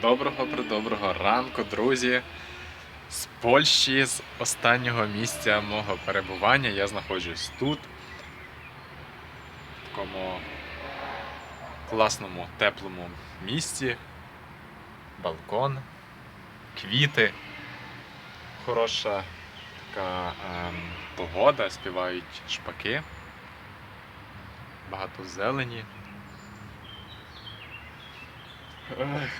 Доброго доброго ранку, друзі. З Польщі, з останнього місця мого перебування. Я знаходжусь тут, в такому класному, теплому місці. Балкон, квіти, хороша така ем, погода, співають шпаки, багато зелені.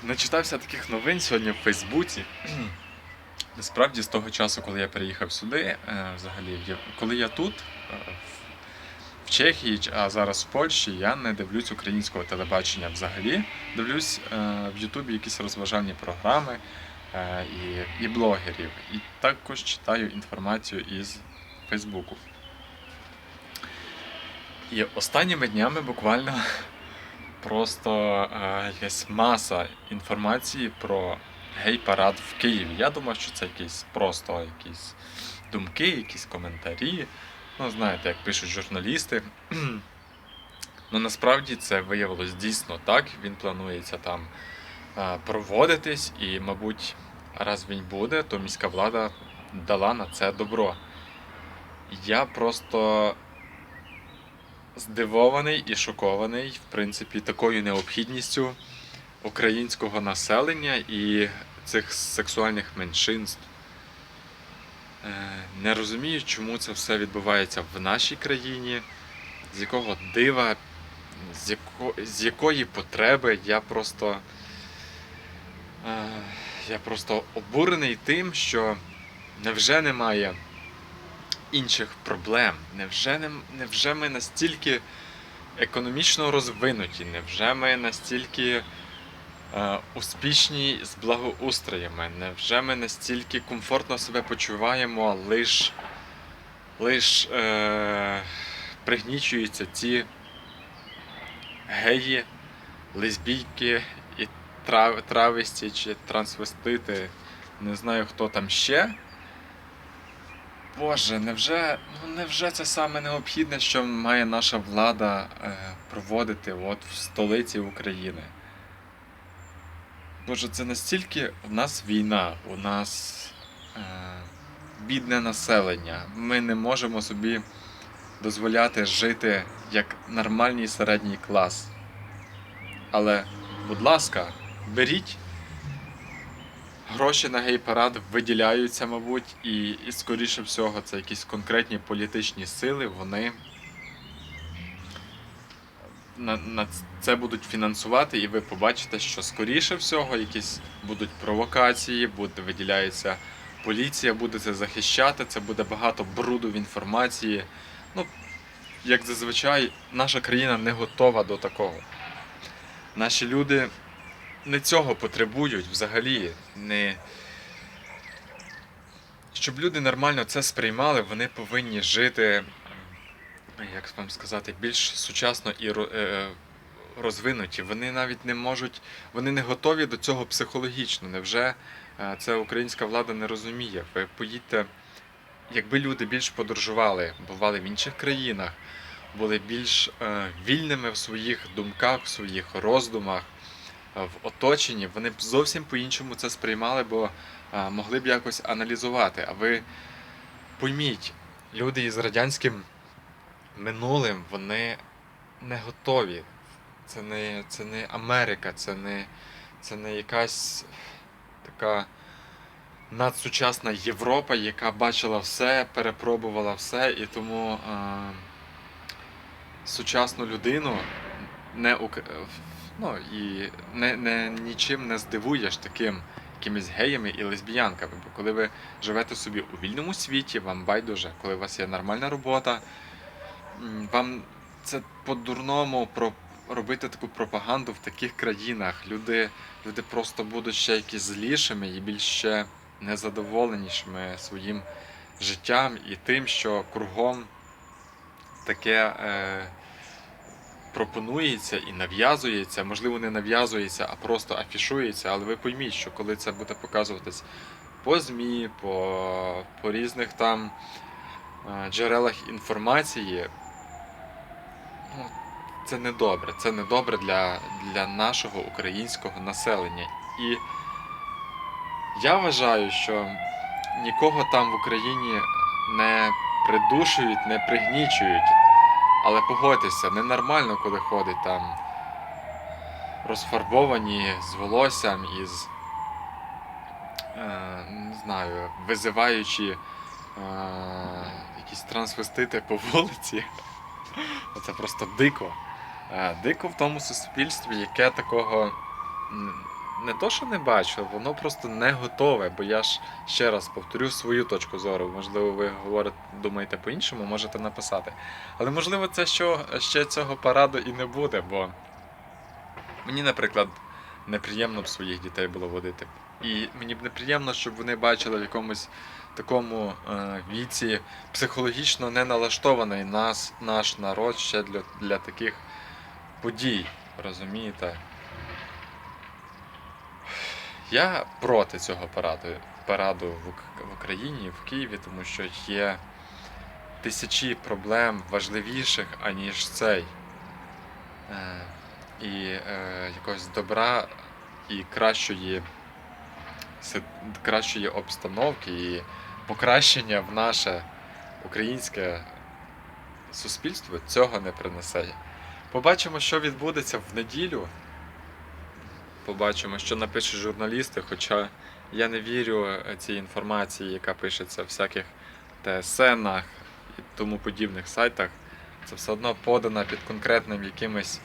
Начитався таких новин сьогодні в Фейсбуці. Насправді, з того часу, коли я переїхав сюди, е, взагалі, коли я тут, е, в- Чехії, а зараз в Польщі, я не дивлюсь українського телебачення взагалі. Дивлюсь е, в Ютубі якісь розважальні програми і, і блогерів. І також читаю інформацію із Фейсбуку. І останніми днями буквально просто е, якась маса інформації про гей-парад в Києві. Я думав, що це якісь просто якісь думки, якісь коментарі. Ну, знаєте, як пишуть журналісти. Ну, насправді це виявилось дійсно так. Він планується там е, проводитись, і, мабуть, раз він буде, то міська влада дала на це добро. Я просто здивований і шокований, в принципі, такою необхідністю українського населення і цих сексуальних меншинств. Е, Не розумію, чому це все відбувається в нашій країні, з якого дива, з, яко, з якої потреби я просто. е, Я просто обурений тим, що невже немає інших проблем. Невже, не, невже ми настільки економічно розвинуті? Невже ми настільки е, успішні з благоустроями? Невже ми настільки комфортно себе почуваємо, лиш, лиш е, пригнічуються ці геї, лесбійки і трав, трависті чи трансвестити? Не знаю, хто там ще. Боже, невже, ну невже це саме необхідне, що має наша влада е, проводити от в столиці України? Боже, це настільки в нас війна, у нас е, бідне населення. Ми не можемо собі дозволяти жити як нормальний середній клас. Але, будь ласка, беріть Гроші на гей-парад виділяються, мабуть, і, і скоріше всього, це якісь конкретні політичні сили, вони на, на це будуть фінансувати, і ви побачите, що скоріше всього якісь будуть провокації, буде виділяється поліція, буде це захищати, це буде багато бруду в інформації. Ну, як зазвичай, наша країна не готова до такого. Наші люди не цього потребують взагалі. Не... Щоб люди нормально це сприймали, вони повинні жити, як вам сказати, більш сучасно і е, розвинуті. Вони навіть не можуть, вони не готові до цього психологічно. Невже е, це українська влада не розуміє? Ви поїдьте, якби люди більш подорожували, бували в інших країнах, були більш е, вільними в своїх думках, в своїх роздумах в оточенні, вони б зовсім по-іншому це сприймали, бо могли б якось аналізувати. А ви пойміть, люди із радянським минулим, вони не готові. Це не, це не Америка, це не, це не якась така надсучасна Європа, яка бачила все, перепробувала все, і тому а, сучасну людину не ну, і не, не, нічим не здивуєш таким якимись геями і лесбіянками. Бо коли ви живете собі у вільному світі, вам байдуже, коли у вас є нормальна робота, вам це по-дурному про робити таку пропаганду в таких країнах. Люди, люди просто будуть ще якісь злішими і більш ще незадоволенішими своїм життям і тим, що кругом таке. Е, пропонується і нав'язується, можливо, не нав'язується, а просто афішується. Але ви пойміть, що коли це буде показуватись по ЗМІ, по, по різних там е, джерелах інформації, ну, це не добре. Це не добре для, для нашого українського населення. І я вважаю, що нікого там в Україні не придушують, не пригнічують. Але погодьтеся, ненормально, коли ходить там розфарбовані з волоссям і з е, не знаю, визиваючи е, якісь трансвестити по вулиці. Це просто дико. Е, дико в тому суспільстві, яке такого не то, що не бачу, воно просто не готове. Бо я ж ще раз повторю свою точку зору. Можливо, ви говорите, думаєте по-іншому, можете написати. Але можливо, це що ще цього параду і не буде, бо мені, наприклад, неприємно б своїх дітей було водити. І мені б неприємно, щоб вони бачили в якомусь такому е, віці психологічно не налаштований нас, наш народ ще для, для таких подій. Розумієте? Я проти цього параду, параду в, Україні, в Києві, тому що є тисячі проблем важливіших, аніж цей. Е, і е, якогось добра і кращої, кращої обстановки і покращення в наше українське суспільство цього не принесе. Побачимо, що відбудеться в неділю. Побачимо, що напишуть журналісти, хоча я не вірю е, цій інформації, яка пишеться в всяких ТСНах і тому подібних сайтах. Це все одно подана під конкретним якимось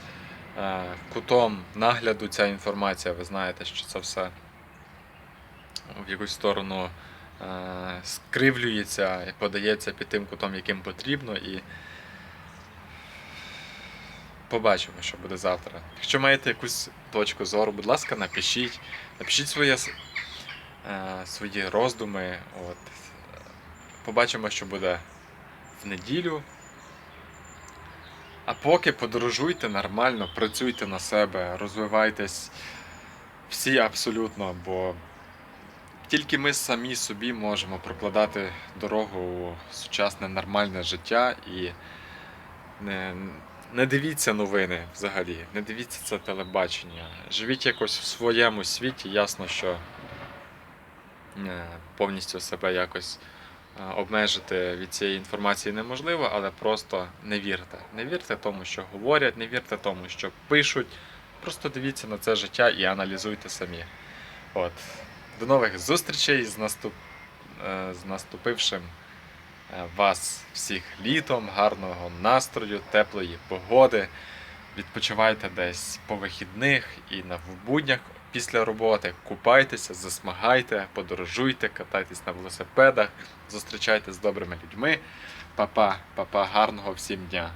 е, кутом нагляду ця інформація. Ви знаєте, що це все в якусь сторону е, скривлюється і подається під тим кутом, яким потрібно. І побачимо, що буде завтра. Якщо маєте якусь точку зору, будь ласка, напишіть. Напишіть своє, е, свої роздуми. От. Побачимо, що буде в неділю. А поки подорожуйте нормально, працюйте на себе, розвивайтесь всі абсолютно, бо тільки ми самі собі можемо прокладати дорогу у сучасне нормальне життя і не, не дивіться новини взагалі, не дивіться це телебачення. Живіть якось в своєму світі, ясно, що е, повністю себе якось е, обмежити від цієї інформації неможливо, але просто не вірте. Не вірте тому, що говорять, не вірте тому, що пишуть. Просто дивіться на це життя і аналізуйте самі. От. До нових зустрічей з, наступ... е, з наступившим вас всіх літом, гарного настрою, теплої погоди. Відпочивайте десь по вихідних і на буднях після роботи. Купайтеся, засмагайте, подорожуйте, катайтесь на велосипедах, зустрічайтесь з добрими людьми. Па-па, па-па, гарного всім дня!